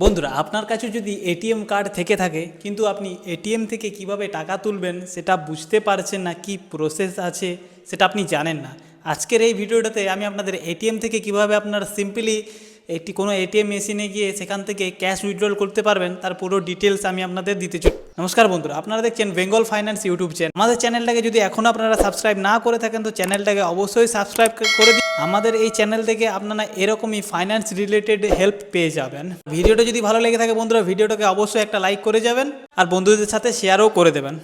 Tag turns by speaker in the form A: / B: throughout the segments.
A: বন্ধুরা, আপনার কাছে যদি এটিএম কার্ড থেকে থাকে, কিন্তু আপনি এটিএম থেকে কীভাবে টাকা তুলবেন সেটা বুঝতে পারছেন না, কি প্রসেস আছে সেটা আপনি জানেন না। আজকের এই ভিডিওটাতে আমি আপনাদের এটিএম থেকে কীভাবে আপনার সিম্পলি একটি কোনো এটিএম মেশিনে গিয়ে সেখান থেকে ক্যাশ উইথড্রল করতে পারবেন, তার পুরো ডিটেলস আমি আপনাদের দিতে চাই নমস্কার বন্ধুরা, আপনারা দেখছেন বেঙ্গল ফাইন্যান্স ইউটিউব চ্যানেল আমাদের চ্যানেলটাকে যদি এখনও আপনারা সাবস্ক্রাইব না করে থাকেন, তো চ্যানেলটাকে অবশ্যই সাবস্ক্রাইব করে দিন। আমাদের এই চ্যানেল থেকে আপনারা এরকমই ফাইন্যান্স রিলেটেড হেল্প পেয়ে যাবেন। ভিডিওটা যদি ভালো লেগে থাকে বন্ধুরা, ভিডিওটাকে অবশ্যই একটা লাইক করে যাবেন আর বন্ধুদের সাথে শেয়ারও করে দেবেন।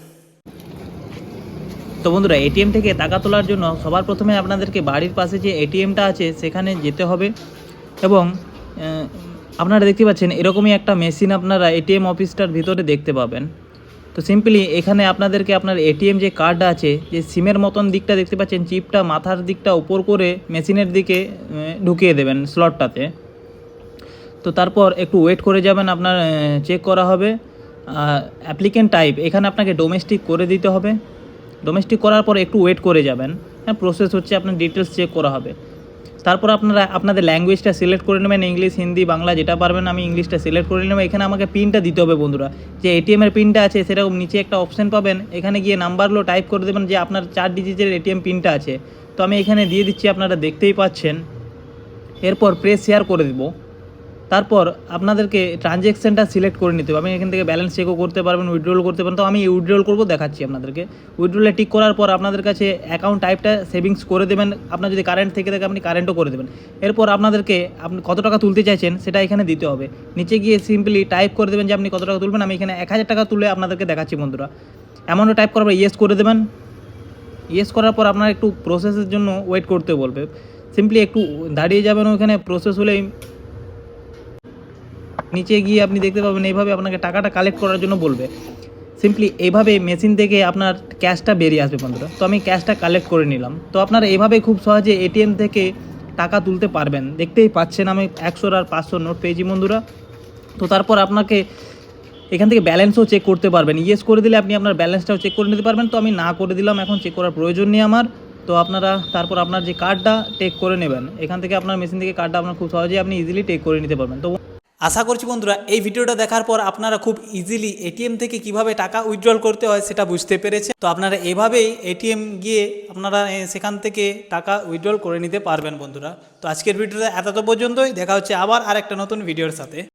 B: তো বন্ধুরা, এটিএম থেকে টাকা তোলার জন্য সবার প্রথমে আপনাদেরকে বাড়ির পাশে যে এটিএমটা আছে, সেখানে যেতে হবে এবং আপনারা দেখতে পাচ্ছেন এরকমই একটা মেশিন আপনারা এটিএম অফিসটার ভিতরে দেখতে পাবেন। তো সিম্পলি এখানে আপনাদেরকে আপনার এটিএম যে কার্ডটা আছে, যে সিমের মতন দিকটা দেখতে পাচ্ছেন চিপটা মাথার দিকটা উপর করে মেশিনের দিকে ঢুকিয়ে দেবেন স্লটটাতে তো তারপর একটু ওয়েট করে যাবেন, আপনার চেক করা হবে। অ্যাপ্লিকেন্ট টাইপ এখানে আপনাকে ডোমেস্টিক করে দিতে হবে। ডোমেস্টিক করার পর একটু ওয়েট করে যাবেন। হ্যাঁ প্রসেস হচ্ছে আপনার ডিটেলস চেক করা হবে। তারপর আপনারা, আপনাদের ল্যাঙ্গুয়েজটা সিলেক্ট করে নেবেন ইংলিশ হিন্দি বাংলা, যেটা পারবেন, আমি ইংলিশটা সিলেক্ট করে নেবেন এখানে আমাকে পিনটা দিতে হবে বন্ধুরা। যে এটিএমের পিনটা আছে, সেরকম নিচে একটা অপশন পাবেন। এখানে গিয়ে নাম্বারগুলো টাইপ করে দেবেন যে আপনার চার ডিজিটের এটিএম পিনটা আছে। তো আমি এখানে দিয়ে দিচ্ছি, আপনারা দেখতেই পাচ্ছেন। এরপর প্রেস শেয়ার করে দিব। তারপর আপনাদেরকে ট্রানজ্যাকশানটা সিলেক্ট করে নিতে হবে। আপনি এখান থেকে ব্যালেন্স চেকও করতে পারবেন উইথড্রল করতে পারেন তো আমি উইথড্রল করব, দেখাচ্ছি আপনাদেরকে। উইথড্রলে টিক করার পর আপনাদের কাছে অ্যাকাউন্ট টাইপটা সেভিংস করে দেবেন। আপনার যদি কারেন্ট থেকে থাকে, আপনি কারেন্টও করে দেবেন। এরপর আপনাদেরকে আপনি কত টাকা তুলতে চাইছেন, সেটা এখানে দিতে হবে। নিচে গিয়ে সিম্পলি টাইপ করে দেবেন যে, আপনি কত টাকা তুলবেন? আমি এখানে এক হাজার টাকা তুলে আপনাদেরকে দেখাচ্ছি, বন্ধুরা। অ্যামাউন্টও টাইপ করার পর ইয়েস করে দেবেন। ইয়েস করার পর আপনার একটু প্রসেসের জন্য ওয়েট করতে বলবে। সিম্পলি একটু দাঁড়িয়ে যাবেন ওখানে প্রসেস হলেই নিচে গিয়ে আপনি দেখতে পাবেন এইভাবে আপনাকে টাকাটা কালেক্ট করার জন্য বলবে। সিম্পলি এইভাবে মেশিন থেকে আপনার ক্যাশটা বেরিয়ে আসবে বন্ধুরা। তো আমি ক্যাশটা কালেক্ট করে নিলাম। তো আপনারা এভাবে খুব সহজে এটিএম থেকে টাকা তুলতে পারবেন। দেখতেই পাচ্ছেন আমি একশোর আর পাঁচশো নোট পেয়েছি বন্ধুরা। তো তারপর আপনাকে এখান থেকে ব্যালেন্সও চেক করতে পারবেন। ইয়েস করে দিলে আপনি আপনার ব্যালেন্সটাও চেক করে নিতে পারবেন। তো আমি না করে দিলাম, এখন চেক করার প্রয়োজন নেই আমার। তো আপনারা তারপর আপনার যে কার্ডটা টেক করে নেবেন, এখান থেকে আপনার মেশিন থেকে কার্ডটা আপনার খুব সহজেই আপনি ইজিলি টেক করে নিতে পারবেন। তো
A: আশা করছি বন্ধুরা, এই ভিডিওটা দেখার পর আপনারা খুব ইজিলি এটিএম থেকে কীভাবে টাকা উইথড্রল করতে হয় সেটা বুঝতে পেরেছে তো আপনারা এভাবেই এটিএম গিয়ে আপনারা সেখান থেকে টাকা উইথড্রল করে নিতে পারবেন বন্ধুরা। তো আজকের ভিডিওটা এত পর্যন্তই, দেখা হচ্ছে আবার আর একটা নতুন ভিডিওর সাথে।